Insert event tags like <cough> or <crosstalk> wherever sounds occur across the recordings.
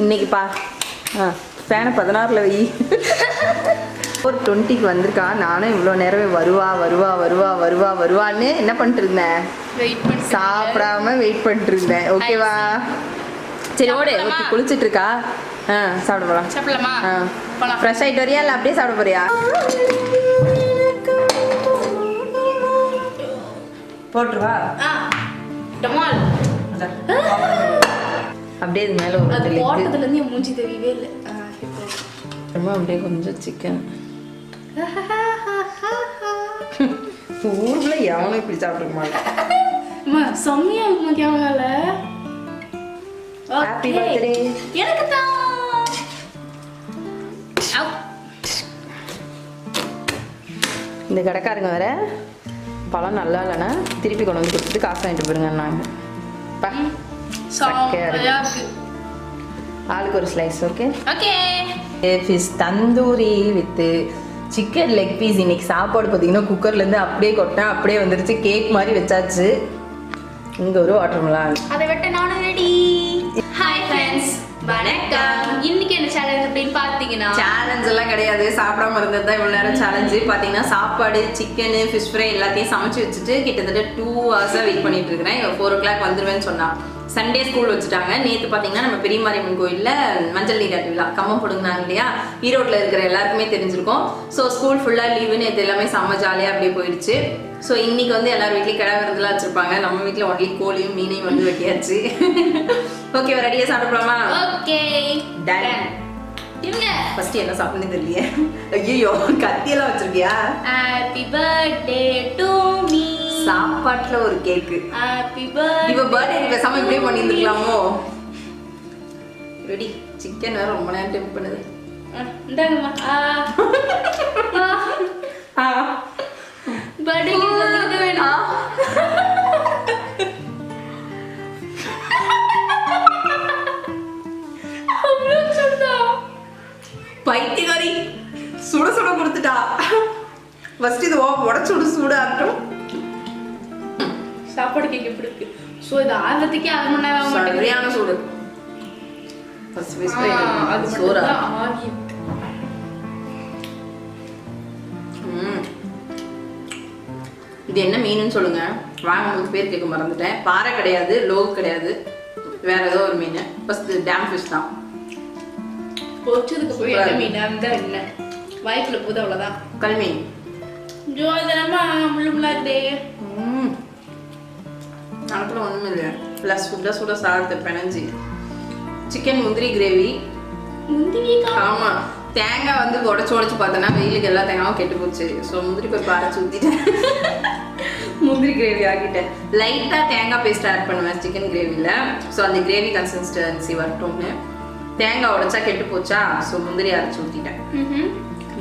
இன்னைக்கு பா ஆ ஃபேனை பதினாறில் வை. ஒரு டுவெண்ட்டிக்கு வந்திருக்கா. நானும் இவ்வளோ நேரமே வருவா வருவா வருவா வருவா வருவான்னு என்ன பண்ணிட்டு இருந்தேன்? சாப்பிடாம வெயிட் பண்ணிட்டு இருந்தேன். ஓகேவா சரி ஓடு? ஓகே குளிச்சிட்டு இருக்கா? ஆ சாப்பிட போலாம். சாப்பிடலாமா? ஆ. ஃப்ரெஷ் ஆயிட்டு வரியா இல்லை அப்படியே சாப்பிட போறியா? போட்டுருவா? டமால். அப்படியே இது மேலே ஒரு அது leg. போட்டதுல இருந்து என் மூஞ்சி தெரியவே இல்லை. அப்புறமா அப்படியே கொஞ்சம் சிக்கன் <laughs> ஊர்ல எவனும் இப்படி சாப்பிட்டுக்க மாட்டான் செம்மையா இருக்குமா கேமரால. எனக்கு தான். இந்த கடைக்காரங்க வேற பழம் நல்லா இல்லைன்னா திருப்பி கொண்டு வந்து கொடுத்துட்டு காசு வாங்கிட்டு போயிருங்க நாங்கள். செம்மையா இருக்கு ஆளுக்கு ஒரு slice okay okay fish tandoori with chicken leg piece இன்னைக்கு சாப்பாடு பார்த்தீங்கன்னா குக்கர்லேருந்து அப்படியே கொட்டேன் அப்படியே வந்துருச்சு. கேக் மாதிரி வச்சாச்சு. இங்கே ஒரு வாட்டர் மிலான் அதை விட்ட நானும் ரெடி ஹாய் ஃப்ரெண்ட்ஸ் வணக்கம். இன்னைக்கு என்ன சேலஞ்ச் அப்படின்னு பார்த்தீங்கன்னா? சேலஞ்ச் எல்லாம் கிடையாது. சாப்பிடாம இருந்தது தான் இவ்வளோ நேரம் சேலஞ்சு பார்த்தீங்கன்னா சாப்பாடு சிக்கனு ஃபிஷ் ஃப்ரை எல்லாத்தையும் சமைச்சு வச்சுட்டு கிட்டத்தட்ட டூ ஹவர்ஸாக வெயிட் பண்ணிட்டு இருக்கிறேன். ஃபோர் ஓ கிளாக் வந்துருவேன்னு சொன்னா. சண்டே ஸ்கூல் வச்சுட்டாங்க. நேற்று பார்த்தீங்கன்னா நம்ம பெரியமாரியம்மன் கோயிலில் மஞ்சள் நீராட்டு விழா கம்மம் போடுங்கிறாங்க இல்லையா? ஈரோட்டில் இருக்கிற எல்லாருக்குமே தெரிஞ்சிருக்கும். ஸோ ஸ்கூல் ஃபுல்லாக லீவு நேற்று எல்லாமே செம்ம ஜாலியாக அப்படியே போயிடுச்சு ஸோ இன்னைக்கு வந்து எல்லார் வீட்லேயும் கிடா விருந்துலாம் வச்சிருப்பாங்க. நம்ம வீட்டில் ஒன்லி கோழியும் மீனையும் வந்து வெட்டியாச்சு. <laughs> ஓகே ரெடியாக சாப்பிடலாமா? ஓகே. இருங்க. ஃபர்ஸ்ட் என்ன சாப்பிடுன்னு தெரியலையே. ஐயோ கத்தியெல்லாம் வச்சிருக்கியா? ஹாப்பி பர்த்டே டு சாப்பாட்டுல ஒரு கேக்கு. ஹாப்பி இவ பர்த்டே பேசாம இப்படியே பண்ணியிருந்துக்கலாமோ ரெடி. சிக்கன் வேற ரொம்ப நேரம் டெம்ப் பண்ணுது. பைத்தியகாரி. சுட சுட கொடுத்துட்டா. ஃபர்ஸ்ட் இது உடச்சு விடு சூடாகட்டும். சாப்பாடு கேக் எப்படி இருக்கு? ஸோ இது ஆகிறதுக்கே அரை மணி நேரம் சரியான சூடு. அது சோறா? ஆகி. இது என்ன மீனுன்னு சொல்லுங்க. வாங்கும்போது பேர் கேட்க மறந்துட்டேன். பாறை கிடையாது லோகு கிடையாது. வேற ஏதோ ஒரு மீன். ஃபர்ஸ்ட் டேம் ஃபிஷ் தான். பொரிச்சதுக்கு போய். என்ன மீன் அந்த என்ன? வாய்க்குள்ள போகுது அவ்வளோதான் கல்மீன் ஜோ இதெல்லாமா முள்ளு முள்ளா ஒன்றும் இல்லை ப்ளஸ் சுட சுட சாதத்தை பிணைஞ்சி சிக்கன் முந்திரி கிரேவி முந்திரிக்கா ஆமா தேங்காய் வந்து உடச்சு உடச்சு பார்த்தேன்னா வெயிலுக்கு எல்லா தேங்காயும் கெட்டு போச்சு ஸோ முந்திரி பருப்பு அரைச்சி ஊற்றிட்டேன் முந்திரி கிரேவி ஆக்கிட்டேன் லைட்டாக தேங்காய் பேஸ்ட் ஆட் பண்ணுவேன் சிக்கன் கிரேவியில் ஸோ அந்த கிரேவி கன்சிஸ்டன்சி வரட்டும்னு தேங்காய் உடைச்சா கெட்டு போச்சா ஸோ முந்திரி அரைச்சி ஊற்றிட்டேன்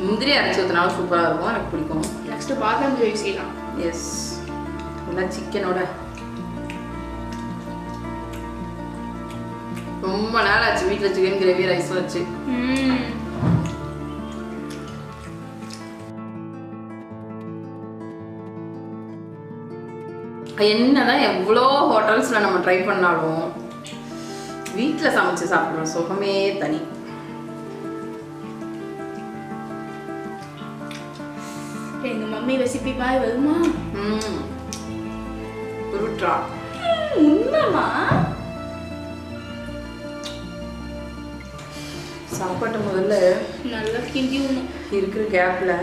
முந்திரி அரைச்சி ஊற்றினாலும் சூப்பராக இருக்கும் எனக்கு பிடிக்கும் நெக்ஸ்ட் பாதாம் கிரேவி செய்யலாம் எஸ் எல்லாம் சிக்கனோட ரொம்ப நாள் ஆச்சு வீட்டில் சிக்கன் கிரேவி ரைஸ் வச்சு. என்னதான் எவ்வளோ ஹோட்டல்ஸில் நம்ம ட்ரை பண்ணாலும் வீட்டில் சமைச்சு சாப்பிட்ற சுகமே தனி. எங்க மம்மி ரெசிபி மாதிரி வருமா? ம். உருட்ரா உண்மைமா சாப்பாட்டை முதல்ல நல்லா கிண்டி விடணும் இருக்கிற கேப்பில்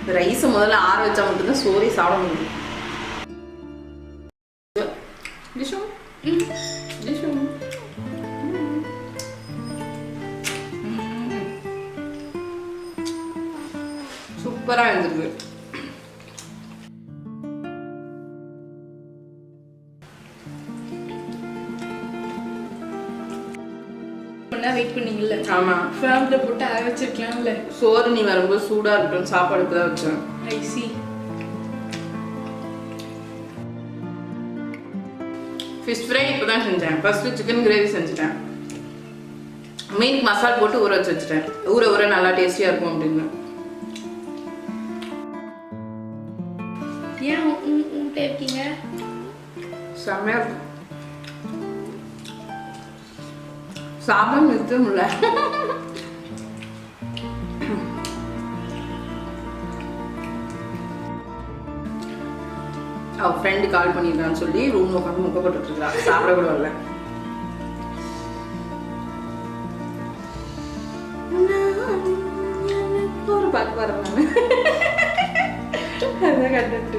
இந்த ரைஸை முதல்ல ஆற வச்சா மட்டும்தான் சோறே சாப்பிட முடியும். டிஷு? ம். டிஷு? சூப்பராக இருந்திருக்கு. பண்ணீங்கல்ல ஆமாம் ஃபேமிலியில் போட்டு அரை வச்சிருக்கலாம்ல. சோறு நீ வரும்போது சூடாக இருக்கட்டும் சாப்பாடுக்கு தான் வச்சேன். ஐ சி ஃபிஷ் ஃப்ரை இப்போ தான் செஞ்சேன். ஃபர்ஸ்ட்டு சிக்கன் கிரேவி செஞ்சுட்டேன். மீனுக்கு மசாலா போட்டு ஊற வச்சு வச்சுட்டேன். ஊற ஊற நல்லா டேஸ்டியாக இருக்கும் அப்படின்னு. ஏன் இருக்கீங்க? செம்மையாக இருக்கும். சாப்பிட நிறுத்த முடியல அவ ஃப்ரெண்டு கால் பண்ணிருக்கான்னு சொல்லி ரூம்ல உட்காந்து முக்க சாப்பிட கூட வரல. ஒரு பாட்டு பாடுறேன் நான். அதான் கண்டுட்டு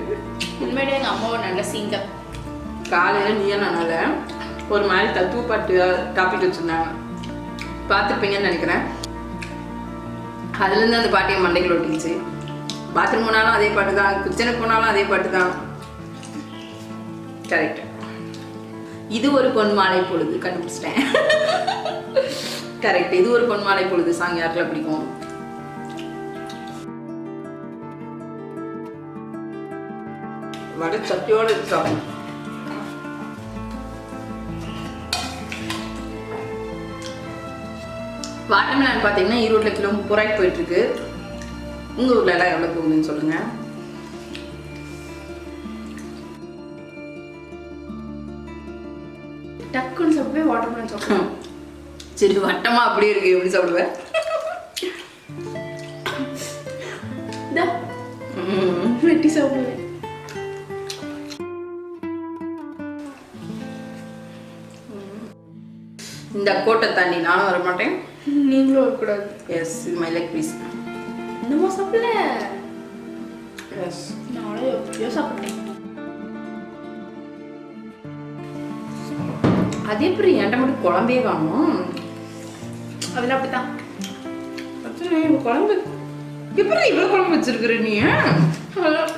உண்மையிலே எங்க அம்மா ஒரு நல்ல சிங்கர் காலையில் நீயா நானால? ஒரு மாதிரி தத்துவ பாட்டு டாபிக் வச்சுருந்தாங்க. பார்த்துருப்பீங்கன்னு நினைக்கிறேன். அதுலேருந்து அந்த பாட்டியை மண்டைகள் ஒட்டிச்சு பாத்ரூம் போனாலும் அதே பாட்டு தான் கிச்சனுக்கு போனாலும் அதே பாட்டு தான். கரெக்ட் இது ஒரு பொன் மாலை பொழுது கண்டுபிடிச்சிட்டேன். <laughs> கரெக்ட் இது ஒரு பொன் மாலை பொழுது சாங் யாருக்கெல்லாம் பிடிக்கும்? வட சட்டியோட சாப்பிடும் வாட்டர்மெலன் பார்த்தீங்கன்னா ஈரோட்டில் கிலோ முப்பது ரூபாய்க்கு போயிட்டு இருக்கு உங்க ஊர்ல எல்லாம் எவ்வளோ போகுதுன்னு சொல்லுங்க. டக்குன்னு சாப்பிட்டு வாட்டர் மெலன் சாப்பிடுவேன் <laughs> சரி வட்டமா அப்படியே இருக்கு எப்படி சாப்பிடுவேன். வெட்டி சாப்பிடுவேன் இந்த கோட்டை தாண்டி நானும் வர மாட்டேன் நீங்களும் வரக்கூடாது. எஸ் இது மை லெக் பீஸ் இன்னுமா சாப்பிடல. எஸ் நானும் எப்படியோ சாப்பிட்டேன். அது எப்படி என்கிட்ட மட்டும் குழம்பே காணும்? அதில் அப்படித்தான். பிரச்சனை குழம்பு எப்படி இவ்வளோ குழம்பு வச்சிருக்கிற நீ? அதெல்லாம்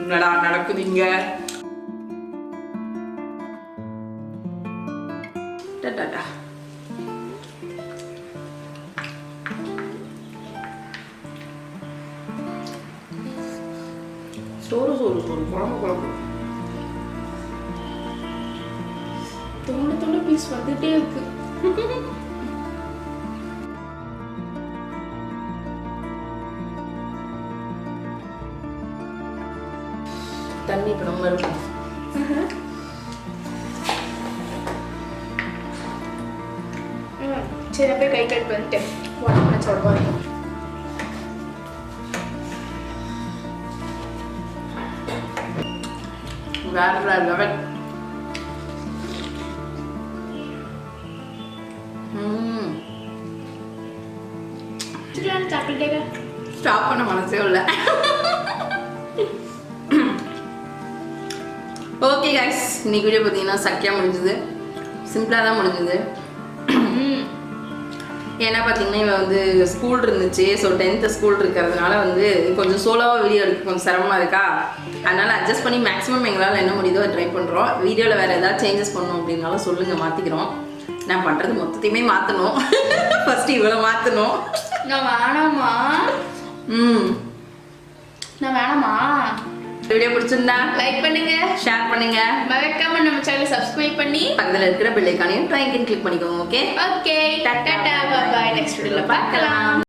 என்னடா நடக்குது இங்க? ஒரு ஒரு குழம்பு குழம்பு. தோண தோண பீஸ் வந்துட்டே இருக்கு. தண்ணி இப்போ நம்ம இருக்கும் சரி அப்படியே கை கட் பண்ணிட்டேன் உடம்பு மெலன் சாப்பிட போறேன் வேற வேற லெவல் ஸ்டாப் பண்ண மனசே இல்லை. ஓகே கைஸ் இன்னைக்கு வீடியோ பார்த்தீங்கன்னா சக்கியாக முடிஞ்சுது. சிம்பிளாக தான் முடிஞ்சுது. ஏன்னா பார்த்தீங்கன்னா இவன் வந்து ஸ்கூல் இருந்துச்சு. ஸோ டென்த்து ஸ்கூல் இருக்கிறதுனால வந்து கொஞ்சம் சோலோவாக வீடியோ எடுக்க கொஞ்சம் சிரமமாக இருக்கா? அதனால் அட்ஜஸ்ட் பண்ணி மேக்ஸிமம் எங்களால் என்ன முடியுதோ ட்ரை பண்ணுறோம் வீடியோவில் வேறு ஏதாவது சேஞ்சஸ் பண்ணணும் அப்படின்னாலும் சொல்லுங்கள் மாற்றிக்கிறோம் நான் பண்ணுறது மொத்தத்தையுமே மாற்றணும் ஃபஸ்ட்டு <laughs> இவ்வளோ மாற்றணும் நான் வேணாமா ம். நான் வேணாமா வீடியோ பிடிச்சிருந்தா லைக் பண்ணுங்க. ஷேர் பண்ணுங்க. மறக்காம நம்ம சேனலை சப்ஸ்கிரைப் பண்ணி பக்கத்தில் இருக்கிற பெல்லைக்கானையும் ட்ரைக்கின் கிளிக் பண்ணிக்கோங்க okay okay tata bye next வீடியோல பார்க்கலாம்.